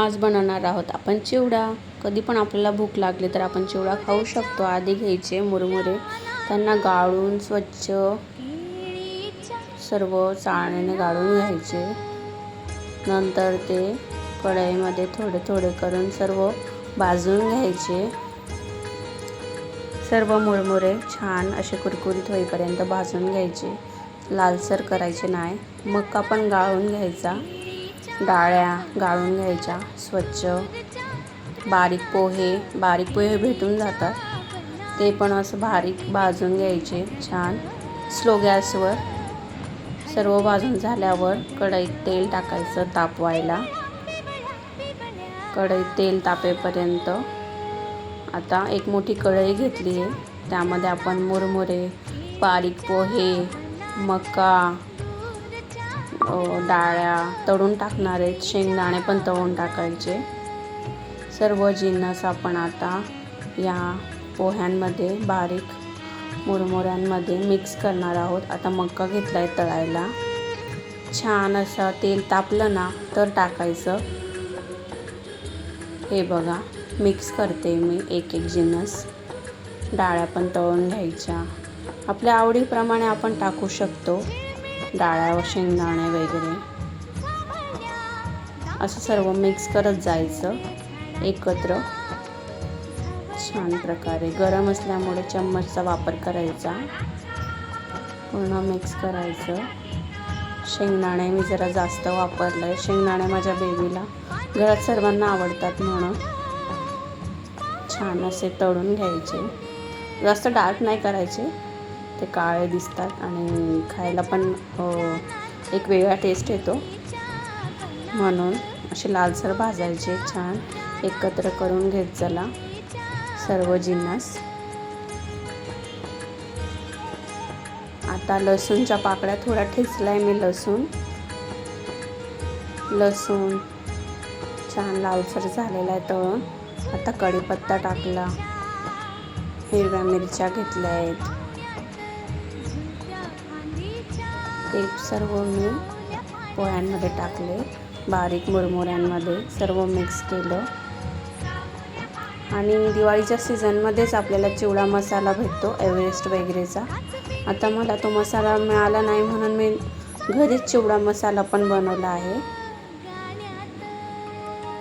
आज बनवणार आहोत. आपण चिवडा. कधी पण आपल्याला भूक लागली तर आपण चिवडा खाऊ शकतो. आधी घ्यायचे मुरमुरे. त्यांना गाळून स्वच्छ सर्व चाळण्याने गाळून घ्यायचे. नंतर ते कढईमध्ये थोडे थोडे करून सर्व भाजून घ्यायचे. सर्व मुरमुरे छान असे कुरकुरीत होईपर्यंत भाजून घ्यायचे. लालसर करायचे नाही. मका पण गाळून घ्यायचा. डाळ्या गाळून घ्यायच्या स्वच्छ. बारीक पोहे बारीक पोहे भेटून जातात. ते पण असं बारीक भाजून घ्यायचे छान. स्लो गॅसवर सर्व भाजून झाल्यावर कढईत तेल टाकायचं तापवायला कढईत तेल तापेपर्यंत. आता एक मोठी कढई घेतली आहे. त्यामध्ये आपण मुरमुरे बारीक पोहे मका डाळ्या तळून टाकणार आहेत. शेंगदाणे पण तळून टाकायचे. सर्व जिन्नस आपण आता या पोह्यांमध्ये बारीक मुरमुऱ्यांमध्ये मिक्स करणार आहोत. आता मक्का घेतला आहे तळायला. छान असं तेल तापलं ना तर टाकायचं. हे बघा मिक्स करते मी एक एक जिन्नस. डाळ्या पण तळून घ्यायच्या. आपल्या आवडीप्रमाणे आपण टाकू शकतो. डाळ्या शेंगदाणे वगैरे. असं सर्व मिक्स करत जायचं एकत्र. छान प्रकारे. गरम असल्यामुळे चम्मचचा वापर करायचा. पूर्ण मिक्स करायचं. शेंगदाणे मी जरा जास्त वापरलं आहे शेंगदाणे माझ्या बेबीला घरात सर्वांना आवडतात म्हणून. छान असे तळून घ्यायचे. जास्त डार्क नाही करायचे. ते काळे दिसतात आणि खायला पण एक वेगळा टेस्ट येतो. म्हणून असे लालसर भाजायचे छान. एकत्र करून घेत चला. सर्व जिन्नस. आता लसूणच्या पाकळ्या थोडा आहे मी लसूण. लसूण छान लालसर झालेला आहे तळून. आता कढीपत्ता टाकला. हिरव्या मिरच्या घेतल्या आहेत ते सर्व मी पोळ्यांमध्ये टाकले. बारीक मुरमुऱ्यांमध्ये सर्व मिक्स केलं. आणि दिवाळीच्या सीझनमध्येच आपल्याला चिवडा मसाला भेटतो एव्हरेस्ट वगैरेचा. आता मला तो मसाला मिळाला नाही म्हणून मी घरीच चिवडा मसाला पण बनवला आहे.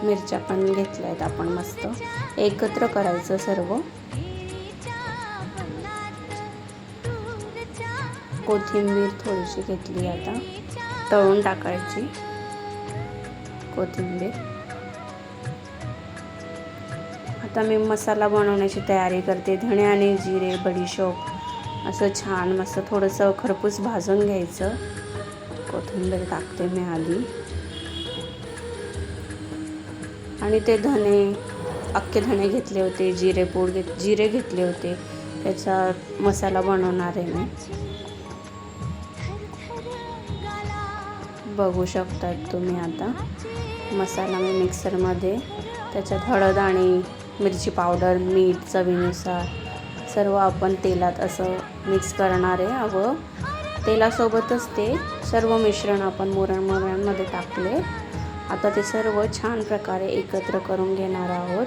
मिरच्या पण घेतल्या आहेत आपण मस्त. एकत्र करायचं सर्व. कोथिंबीर थोडीशी घेतली आता. तळून टाकायची कोथिंबीर. आता मी मसाला बनवण्याची तयारी करते. धणे आणि जिरे बडीशोप असं छान मस्त थोडंसं खरपूस भाजून घ्यायचं. कोथिंबीर टाकते मी आधी. आणि ते धणे अख्खे धणे घेतले होते जिरे पूड घेत जिरे घेतले होते. त्याचा मसाला बनवणार आहे मी. बघू शकतात तुम्ही आता. मसाला मी मिक्सरमध्ये त्याच्यात हळद आणि मिरची पावडर मीठ चवीनुसार सर्व आपण तेलात असं मिक्स करणार आहे. व तेलासोबतच ते सर्व मिश्रण आपण मुरण मोऱ्यांमध्ये टाकले. आता ते सर्व छान प्रकारे एकत्र करून घेणार आहोत.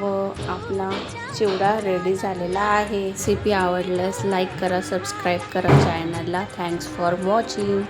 व आपला चिवडा रेडी झालेला आहे. रेसिपी आवडल्यास लाईक करा सबस्क्राईब करा चॅनलला थँक्स फॉर वॉचिंग